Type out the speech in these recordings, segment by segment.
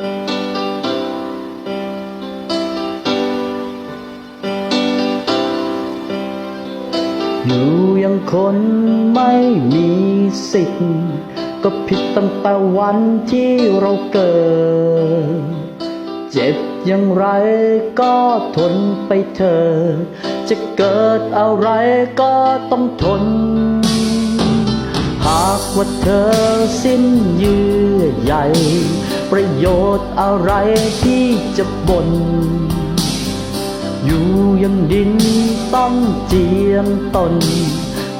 อยู่ยังคนไม่มีสิทธิ์ ก็ผิดตั้งแต่วันที่เราเกิด เจ็บอย่างไรก็ทนไปเถิดจะเกิดอะไรก็ต้องทนากว่าเธอสิ้นเยื่อใยประโยชน์อะไรที่จะบ่นอยู่ยังดินต้องเจียมตน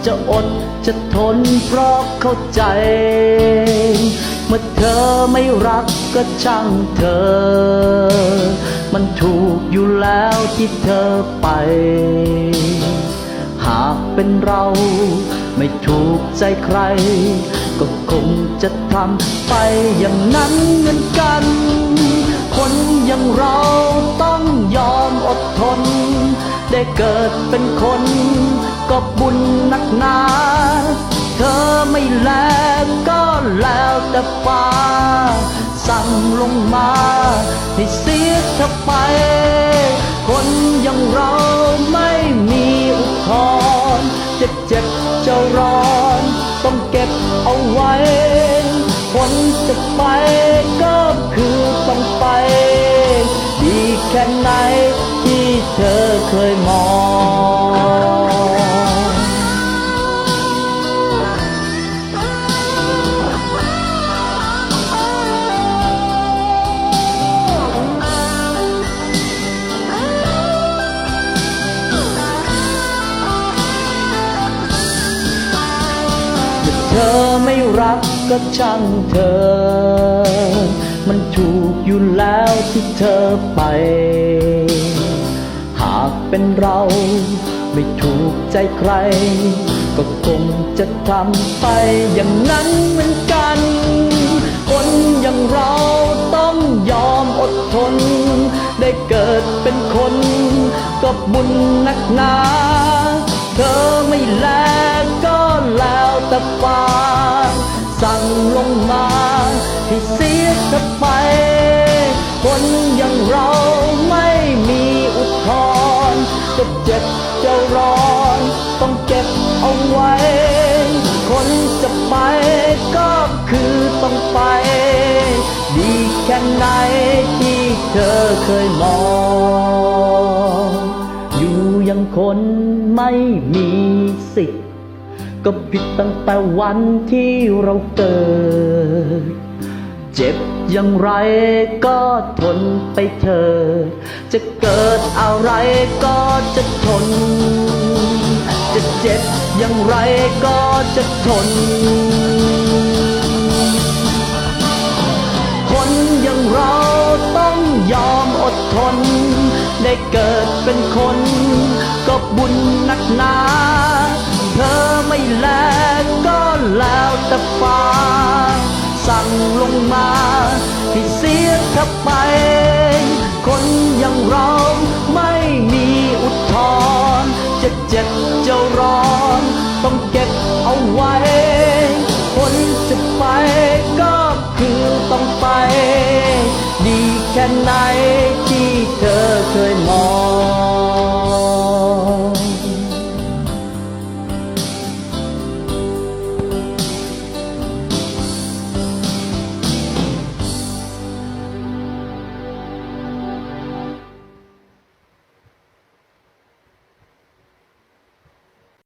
จะอดจะทนเพราะเข้าใจ เมื่อเธอไม่รักก็ช่างเธอ มันถูกอยู่แล้วที่เธอไป หากเป็นเรา ไม่ถูกใจใคร ก็คงจะทำไปอย่างนั้นเหมือนกัน คนอย่างเราต้องยอมอดทน ได้เกิดเป็นคน ก็บุญนักหนา เธอไม่แลก็แล้วแต่ฟ้า สั่งลงมาให้เสียเธอไป คนอย่างเราไม่มีอุทธรณ์จะเจ็บ ร้อน ต้องเก็บเอาไว้คนจะไปก็คือต้องไป ดีแค่ไหนที่เธอเคยมอง เธอไม่รักก็ช่างเธอ มันถูกอยู่แล้วที่เธอไป หากเป็นเราไม่ถูกใจใคร ก็คงจะทำไปอย่างนั้นเหมือนกัน คนอย่างเราต้องยอมอดทน ได้เกิดเป็นคน ก็บุญนักหนา เธอไม่แล ต่ฟ้าสั่งลงมาให้เสียเธอไป คนอย่างเราไม่มีอุทธรณ์จะเจ็บจะร้อน ต้องเก็บเอาไว้ คนจะไปก็คือต้องไป ดีแค่ไหนที่เธอเคยมอง อยู่อยังคนไม่มีสิทธิ์ ก็ผิดตั้งแต่วันที่เราเกิด เจ็บอย่างไรก็ทนไปเถิดจะเกิดอะไรก็จะทน จะเจ็บอย่างไรก็จะทน คนอย่างเราต้องยอมอดทน ได้เกิดเป็นคน ก็บุญนักหนา แลงก็แล้วแต่ฟ้า สั่งลงมาที่เสียทับไป คนอย่างเราไม่มีอุทธรจะเจ็บจะร้อน ต้องเก็บเอาไว้ คนจะไปก็คือต้องไป ดีแค่ไหนที่เธอเคยมอง